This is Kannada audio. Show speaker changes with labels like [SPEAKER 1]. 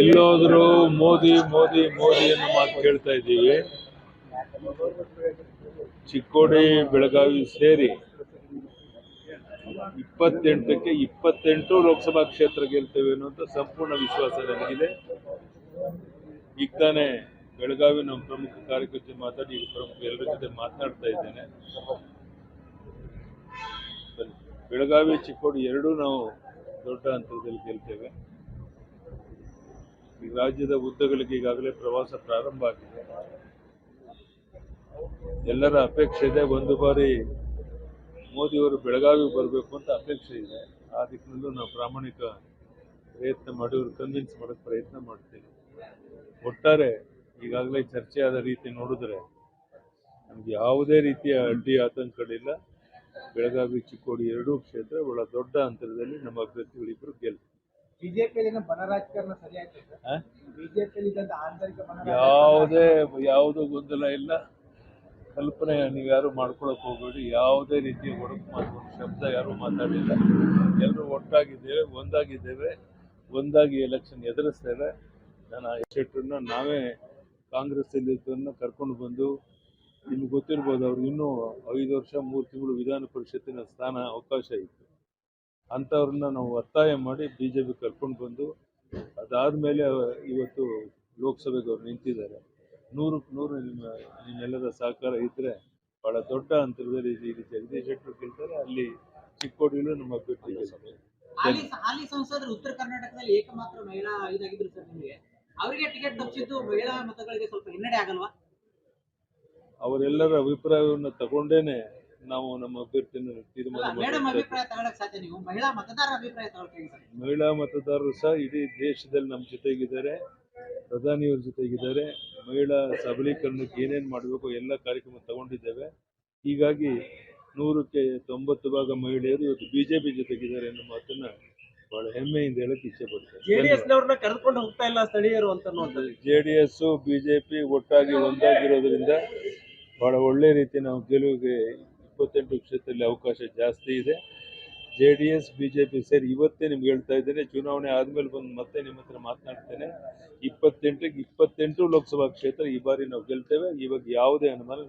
[SPEAKER 1] ಎಲ್ಲೋದ್ರು ಮೋದಿ ಮೋದಿ ಮೋದಿ ಅನ್ನೋ ಮಾತು ಕೇಳ್ತಾ ಇದ್ದೀವಿ. ಚಿಕ್ಕೋಡಿ, ಬೆಳಗಾವಿ ಸೇರಿ ಇಪ್ಪತ್ತೆಂಟಕ್ಕೆ ಇಪ್ಪತ್ತೆಂಟು ಲೋಕಸಭಾ ಕ್ಷೇತ್ರ ಗೆಲ್ತೇವೆ ಅನ್ನೋಂಥ ಸಂಪೂರ್ಣ ವಿಶ್ವಾಸ ನನಗಿದೆ. ಈಗ ತಾನೇ ಬೆಳಗಾವಿ ನಮ್ಮ ಪ್ರಮುಖ ಕಾರ್ಯಕರ್ತೆ ಮಾತಾಡಿ, ಈಗ ಪ್ರಮುಖ ಎಲ್ಲರ ಜೊತೆ ಮಾತನಾಡ್ತಾ ಇದ್ದೇನೆ. ಬೆಳಗಾವಿ, ಚಿಕ್ಕೋಡಿ ಎರಡೂ ನಾವು ದೊಡ್ಡ ಅಂತರದಲ್ಲಿ ಗೆಲ್ತೇವೆ. ಈ ರಾಜ್ಯದ ಉದ್ದಗಳಿಗೆ ಈಗಾಗಲೇ ಪ್ರವಾಸ ಪ್ರಾರಂಭ ಆಗಿದೆ. ಎಲ್ಲರ ಅಪೇಕ್ಷೆ ಇದೆ. ಒಂದು ಬಾರಿ ಮೋದಿಯವರು ಬೆಳಗಾವಿ ಬರಬೇಕು ಅಂತ ಅಪೇಕ್ಷೆ ಇದೆ. ಆ ದಿಕ್ಕಿನಲ್ಲೂ ನಾವು ಪ್ರಾಮಾಣಿಕ ಪ್ರಯತ್ನ ಮಾಡಿ, ಅವರು ಕನ್ವಿನ್ಸ್ ಮಾಡೋಕ್ಕೆ ಪ್ರಯತ್ನ ಮಾಡ್ತೀವಿ. ಒಟ್ಟಾರೆ ಈಗಾಗಲೇ ಚರ್ಚೆಯಾದ ರೀತಿ ನೋಡಿದ್ರೆ ನಮ್ಗೆ ಯಾವುದೇ ರೀತಿಯ ಅಡ್ಡಿ, ಆತಂಕಗಳಿಲ್ಲ. ಬೆಳಗಾವಿ ಚಿಕ್ಕೋಡಿ ಎರಡೂ ಕ್ಷೇತ್ರ ಬಹಳ ದೊಡ್ಡ ಅಂತರದಲ್ಲಿ ನಮ್ಮ ಅಭ್ಯರ್ಥಿಗಳಿಬ್ಬರು ಗೆಲ್ಲು
[SPEAKER 2] ಬಿಜೆಪಿಯಲ್ಲಿನ ರಾಜಕಾರಣ
[SPEAKER 1] ಯಾವುದೇ ಯಾವುದು ಗೊಂದಲ ಇಲ್ಲ. ಕಲ್ಪನೆ ನೀವು ಯಾರು ಮಾಡ್ಕೊಳಕ್ ಹೋಗಬೇಡಿ. ಯಾವುದೇ ರೀತಿಯ ಒಡಕು ಮಾತು ಶಬ್ದ ಯಾರು ಮಾತಾಡಿಲ್ಲ. ಎಲ್ಲರೂ ಒಟ್ಟಾಗಿದ್ದೇವೆ ಒಂದಾಗಿದ್ದೇವೆ. ಒಂದಾಗಿ ಎಲೆಕ್ಷನ್ ಎದುರಿಸ್ತೇವೆ. ನಾನು ಆ ನಾವೇ ಕಾಂಗ್ರೆಸ್ ಇದ್ದನ್ನು ಕರ್ಕೊಂಡು ಬಂದು ನಿಮ್ಗೆ ಗೊತ್ತಿರ್ಬೋದು ಅವ್ರಿಗೆ ಇನ್ನೂ ಐದು ವರ್ಷ ಮೂರು ತಿಂಗಳು ವಿಧಾನ ಪರಿಷತ್ತಿನ ಸ್ಥಾನ ಅವಕಾಶ ಇತ್ತು. ಅಂಥವ್ರನ್ನ ನಾವು ಒತ್ತಾಯ ಮಾಡಿ ಬಿ ಜೆ ಪಿ ಕರ್ಕೊಂಡು ಬಂದು ಅದಾದಮೇಲೆ ಇವತ್ತು ಲೋಕಸಭೆಗೆ ಅವ್ರು ನಿಂತಿದ್ದಾರೆ. ನೂರಕ್ಕೆ ನೂರು ನಿಮ್ಮ ನಿಮ್ಮೆಲ್ಲರ ಸಹಕಾರ ಇದ್ದರೆ ಭಾಳ ದೊಡ್ಡ ಅಂತರದಲ್ಲಿ ಇಲ್ಲಿ ಜಗದೀಶ್ ಶೆಟ್ಟರು ಕೇಳ್ತಾರೆ ಅಲ್ಲಿ ಚಿಕ್ಕೋಡಿಲೂ ನಮ್ಮ ಅಭ್ಯರ್ಥಿ ಗೆಲ್ತಾರೆ.
[SPEAKER 3] ಹಾಲಿ ಹಾಲಿ ಸಂಸದರು ಉತ್ತರ ಕರ್ನಾಟಕದಲ್ಲಿ ಏಕಮಾತ್ರ ಮಹಿಳಾ ಇದಾಗಿದ್ರು ಸರ್ ನಿಮಗೆ. ಅವರಿಗೆ ಟಿಕೆಟ್ ತಪ್ಪಿಸಿದ್ದು ಮಹಿಳಾ ಮತಗಳಿಗೆ ಸ್ವಲ್ಪ ಹಿನ್ನಡೆ ಆಗಲ್ವಾ?
[SPEAKER 1] ಅವರೆಲ್ಲರ ಅಭಿಪ್ರಾಯವನ್ನು ತಗೊಂಡೇನೆ ನಾವು ನಮ್ಮ ಅಭ್ಯರ್ಥಿಯನ್ನು ತೀರ್ಮಾನ
[SPEAKER 3] ಮಹಿಳಾ ಮತದಾರರ ಅಭಿಪ್ರಾಯ ತಗೊಳ್ತೀವಿ
[SPEAKER 1] ಮಹಿಳಾ ಮತದಾರರು ಸಹ ಇಡೀ ದೇಶದಲ್ಲಿ ನಮ್ಮ ಜೊತೆಗಿದ್ದಾರೆ ಪ್ರಧಾನಿಯವ್ರ ಜೊತೆಗಿದ್ದಾರೆ. ಮಹಿಳಾ ಸಬಲೀಕರಣಕ್ಕೆ ಏನೇನು ಮಾಡಬೇಕು ಎಲ್ಲ ಕಾರ್ಯಕ್ರಮ ತಗೊಂಡಿದ್ದೇವೆ. ಹೀಗಾಗಿ ನೂರಕ್ಕೆ ತೊಂಬತ್ತು ಭಾಗ ಮಹಿಳೆಯರು ಇವತ್ತು ಬಿಜೆಪಿ ಜೊತೆಗಿದ್ದಾರೆ ಎನ್ನುವ ಮಾತನ್ನ ಬಹಳ ಹೆಮ್ಮೆಯಿಂದ ಹೇಳಕ್ ಇಚ್ಛೆ
[SPEAKER 2] ನವ್ರನ್ನ ಕರೆದುಕೊಂಡು ಹೋಗ್ತಾ ಇಲ್ಲ ಸ್ಥಳೀಯರು ಅಂತ JDS
[SPEAKER 1] J D S BJP ಒಟ್ಟಾಗಿ ಒಂದಾಗಿರೋದ್ರಿಂದ ಬಹಳ ಒಳ್ಳೆ ರೀತಿ ನಾವು ಗೆಲುವಿಗೆ ಇಪ್ಪತ್ತೆಂಟು ಕ್ಷೇತ್ರದಲ್ಲಿ ಅವಕಾಶ ಜಾಸ್ತಿ ಇದೆ. ಜೆ ಡಿ ಎಸ್ ಬಿಜೆಪಿ ಸೇರಿ ಇವತ್ತೇ ನಿಮ್ಗೆ ಹೇಳ್ತಾ ಇದ್ದೇನೆ, ಚುನಾವಣೆ ಆದಮೇಲೆ ಬಂದು ಮತ್ತೆ ನಿಮ್ಮ ಹತ್ರ ಮಾತನಾಡ್ತೇನೆ. ಇಪ್ಪತ್ತೆಂಟಕ್ಕೆ ಇಪ್ಪತ್ತೆಂಟು ಲೋಕಸಭಾ ಕ್ಷೇತ್ರ ಈ ಬಾರಿ ನಾವು ಗೆಲ್ತೇವೆ. ಇವಾಗ ಯಾವುದೇ ಅನುಮಾನ